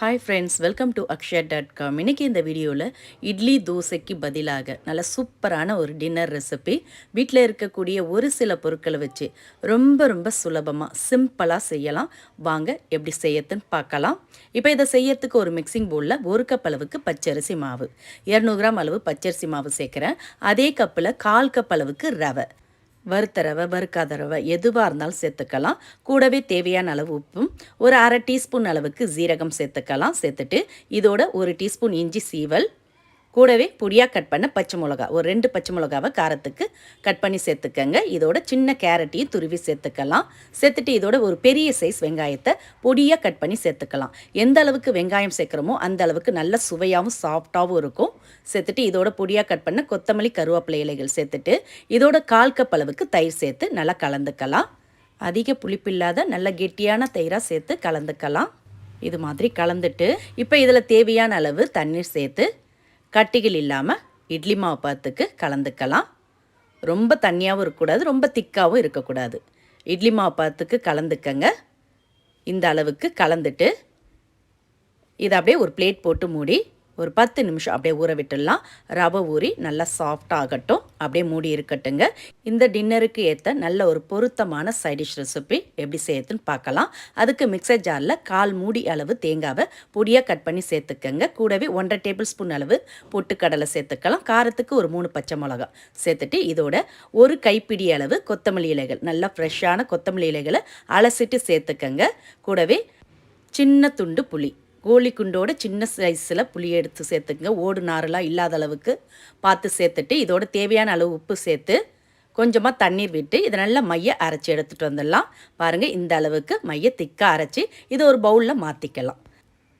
Hi friends welcome to Akshaya dot com இன்றைக்கி இந்த வீடியோவில் இட்லி தோசைக்கு பதிலாக நல்ல சூப்பரான ஒரு டின்னர் ரெசிபி வீட்டில் இருக்கக்கூடிய ஒரு சில பொருட்களை வச்சு ரொம்ப ரொம்ப சுலபமாக சிம்பிளாக செய்யலாம். வாங்க எப்படி செய்யறதுன்னு பார்க்கலாம். இப்போ இதை செய்யறதுக்கு ஒரு மிக்சிங் பவுலில் ஒரு கப் அளவுக்கு பச்சரிசி மாவு. இரநூறு கிராம் அளவு பச்சரிசி மாவு சேர்க்குறேன். அதே கப்பில் கால் கப் அளவுக்கு ரவை. வறுத்த ரவை வறுக்காத ரவை எதுவாக இருந்தாலும் சேர்த்துக்கலாம். கூடவே தேவையான அளவு உப்பும் ஒரு அரை டீஸ்பூன் அளவுக்கு ஜீரகம் சேர்த்துக்கலாம். சேர்த்துட்டு இதோட ஒரு டீஸ்பூன் இஞ்சி சீவல் கூடவே பொடியாக கட் பண்ண பச்சை மிளகா. ஒரு ரெண்டு பச்சை மிளகாவை காரத்துக்கு கட் பண்ணி சேர்த்துக்கங்க. இதோட சின்ன கேரட்டையும் துருவி சேர்த்துக்கலாம். சேர்த்துட்டு இதோட ஒரு பெரிய சைஸ் வெங்காயத்தை பொடியாக கட் பண்ணி சேர்த்துக்கலாம். எந்த அளவுக்கு வெங்காயம் சேர்க்குறோமோ அந்த அளவுக்கு நல்ல சுவையாகவும் சாஃப்டாகவும் இருக்கும். சேர்த்துட்டு இதோட பொடியாக கட் பண்ண கொத்தமல்லி கருவேப்பிலை இலைகள் சேர்த்துட்டு இதோட கால் கப் அளவுக்கு தயிர் சேர்த்து நல்லா கலந்துக்கலாம். அதிக புளிப்பில்லாத நல்ல கெட்டியான தயிராக சேர்த்து கலந்துக்கலாம். இது மாதிரி கலந்துட்டு இப்போ இதில் தேவையான அளவு தண்ணீர் சேர்த்து கட்டிகள் இல்லாமல் இட்லி மாவு பாத்துக்கு கலந்துக்கலாம். ரொம்ப தண்ணியாகவும் இருக்கக்கூடாது ரொம்ப திக்காகவும் இருக்கக்கூடாது. இட்லி மாவு பாத்துக்கு கலந்துக்கங்க. இந்த அளவுக்கு கலந்துட்டு இதை அப்படியே ஒரு பிளேட் போட்டு மூடி ஒரு பத்து நிமிஷம் அப்படியே ஊற விட்டுடலாம். ரவை ஊறி நல்லா சாஃப்டாகட்டும் அப்படியே மூடி இருக்கட்டுங்க. இந்த டின்னருக்கு ஏற்ற நல்ல ஒரு பொருத்தமான சைடிஷ் ரெசிபி எப்படி செய்யறதுன்னு பார்க்கலாம். அதுக்கு மிக்சர் ஜாரில் கால் மூடி அளவு தேங்காவை பொடியாக கட் பண்ணி சேர்த்துக்கங்க. கூடவே ஒன்றரை டேபிள் ஸ்பூன் அளவு பொட்டுக்கடலை சேர்த்துக்கலாம். காரத்துக்கு ஒரு மூணு பச்சை மிளகா சேர்த்துட்டு இதோட ஒரு கைப்பிடி அளவு கொத்தமல்லி இலைகள் நல்லா ஃப்ரெஷ்ஷான கொத்தமல்லி இலைகளை அலசிட்டு சேர்த்துக்கங்க. கூடவே சின்ன துண்டு புளி கோழி குண்டோட சின்ன சைஸில் புளியை எடுத்து சேர்த்துக்குங்க. ஓடு நாரெல்லாம் இல்லாத அளவுக்கு பார்த்து சேர்த்துட்டு இதோட தேவையான அளவு உப்பு சேர்த்து கொஞ்சமாக தண்ணீர் விட்டு இதை நல்லா மைய அரைச்சி எடுத்துகிட்டு வந்துடலாம். பாருங்கள் இந்த அளவுக்கு மைய திக்காக அரைச்சி இதை ஒரு பவுலில் மாற்றிக்கலாம்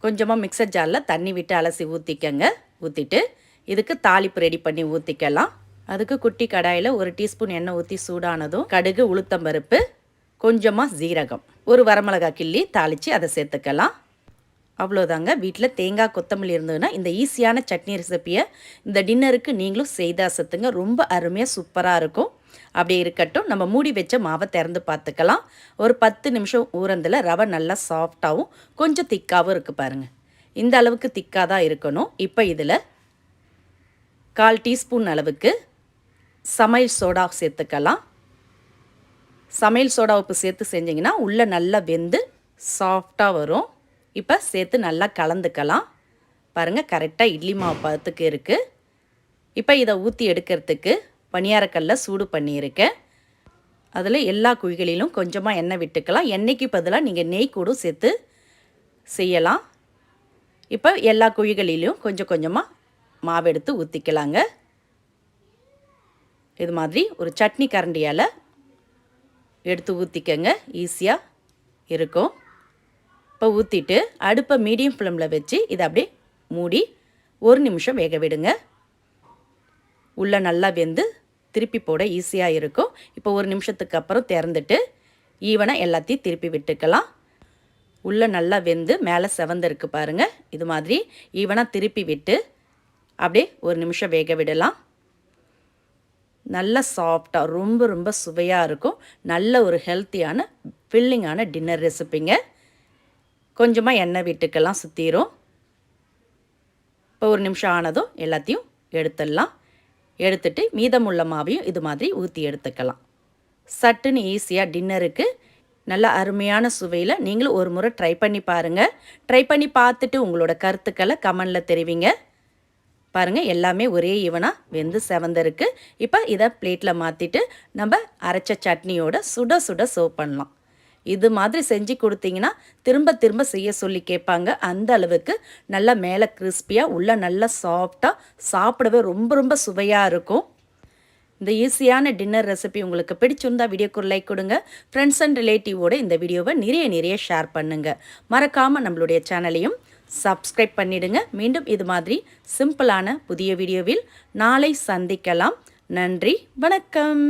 கொஞ்சமாக மிக்சர் ஜாரில் தண்ணி விட்டு அலசி ஊற்றிக்கங்க ஊற்றிட்டு இதுக்கு தாளிப்பு ரெடி பண்ணி ஊற்றிக்கலாம் அதுக்கு குட்டி கடாயில் ஒரு டீஸ்பூன் எண்ணெய் ஊற்றி சூடானதும் கடுகு உளுத்தம்பருப்பு கொஞ்சமாக ஜீரகம் ஒரு வரமிளகா கிள்ளி தாளித்து அதை சேர்த்துக்கலாம். அவ்வளோதாங்க வீட்டில் தேங்காய் கொத்தமல்லி இருந்ததுன்னா இந்த ஈஸியான சட்னி ரெசிப்பியை இந்த டின்னருக்கு நீங்களும் செய்தா சத்துங்க ரொம்ப அருமையாக சூப்பராக இருக்கும். அப்படி இருக்கட்டும். நம்ம மூடி வச்ச மாவை திறந்து பார்த்துக்கலாம். ஒரு பத்து நிமிஷம் ஊறந்தில் ரவை நல்லா சாஃப்டாகவும் கொஞ்சம் திக்காகவும் இருக்குது பாருங்கள் இந்த அளவுக்கு திக்காக தான் இருக்கணும். இப்போ இதில் கால் டீஸ்பூன் அளவுக்கு சமையல் சோடா சேர்த்துக்கலாம். சமையல் சோடா உப்பு சேர்த்து செஞ்சிங்கன்னா உள்ளே நல்லா வெந்து சாஃப்டாக வரும். இப்போ சேர்த்து நல்லா கலந்துக்கலாம். பாருங்கள் கரெக்டாக இட்லி மாவு பதத்துக்கு இருக்குது இப்போ இதை ஊற்றி எடுக்கிறதுக்கு பணியாரக்கல்ல சூடு பண்ணியிருக்கேன் அதில் எல்லா குழிகளிலும் கொஞ்சமாக எண்ணெய் விட்டுக்கலாம். எண்ணெய்க்கு பதிலாக நீங்கள் நெய் கூட சேர்த்து செய்யலாம். இப்போ எல்லா குழிகளிலும் கொஞ்சம் கொஞ்சமாக மாவு எடுத்து ஊற்றிக்கலாங்க இது மாதிரி ஒரு சட்னி கரண்டியால் எடுத்து ஊற்றிக்கங்க ஈஸியாக இருக்கும். இப்போ ஊற்றிட்டு அடுப்பை மீடியம் ஃப்ளேமில் வச்சு இதை அப்படியே மூடி ஒரு நிமிஷம் வேக விடுங்க. உள்ளே நல்லா வெந்து திருப்பி போட ஈஸியாக இருக்கும். இப்போ ஒரு நிமிஷத்துக்கு அப்புறம் திறந்துட்டு ஈவனாக எல்லாத்தையும் திருப்பி விட்டுக்கலாம். உள்ளே நல்லா வெந்து மேலே செவந்திருக்கு பாருங்கள் இது மாதிரி ஈவனாக திருப்பி விட்டு அப்படியே ஒரு நிமிஷம் வேக விடலாம். நல்லா சாஃப்டாக ரொம்ப ரொம்ப சுவையாக இருக்கும். நல்ல ஒரு ஹெல்த்தியான ஃபில்லிங்கான டின்னர் ரெசிப்பிங்க கொஞ்சமாக எண்ணெய் விட்டுக்கெல்லாம் சுற்றிடும் இப்போ ஒரு நிமிஷம் ஆனதும் எல்லாத்தையும் எடுத்துடலாம். எடுத்துட்டு மீதமுள்ள மாவையும் இது மாதிரி ஊற்றி எடுத்துக்கலாம். சட்டுன்னு ஈஸியாக டின்னருக்கு நல்ல அருமையான சுவையில் நீங்களும் ஒரு முறை ட்ரை பண்ணி பாருங்கள் ட்ரை பண்ணி பார்த்துட்டு உங்களோட கருத்துக்களை கமெண்டில் தெரிவிங்க. பாருங்கள் எல்லாமே ஒரே ஈவனாக வெந்து செவந்திருக்கு. இப்போ இதை பிளேட்டில் மாற்றிட்டு நம்ம அரைச்ச சட்னியோட சுட சுட சர்வ் பண்ணலாம். இது மாதிரி செஞ்சு கொடுத்தீங்கன்னா திரும்ப திரும்ப செய்ய சொல்லி கேட்பாங்க. அந்த அளவுக்கு நல்லா மேலே கிறிஸ்பியாக உள்ளே நல்லா சாஃப்டாக சாப்பிடவே ரொம்ப ரொம்ப சுவையாக இருக்கும். இந்த ஈஸியான டின்னர் ரெசிபி உங்களுக்கு பிடிச்சிருந்தா வீடியோக்கு லைக் கொடுங்க. ஃப்ரெண்ட்ஸ் அண்ட் ரிலேட்டிவோட இந்த வீடியோவை நிறைய நிறைய ஷேர் பண்ணுங்கள் மறக்காமல் நம்மளுடைய சேனலையும் சப்ஸ்கிரைப் பண்ணிடுங்க. மீண்டும் இது மாதிரி சிம்பிளான புதிய வீடியோவில் நாளை சந்திக்கலாம். நன்றி வணக்கம்.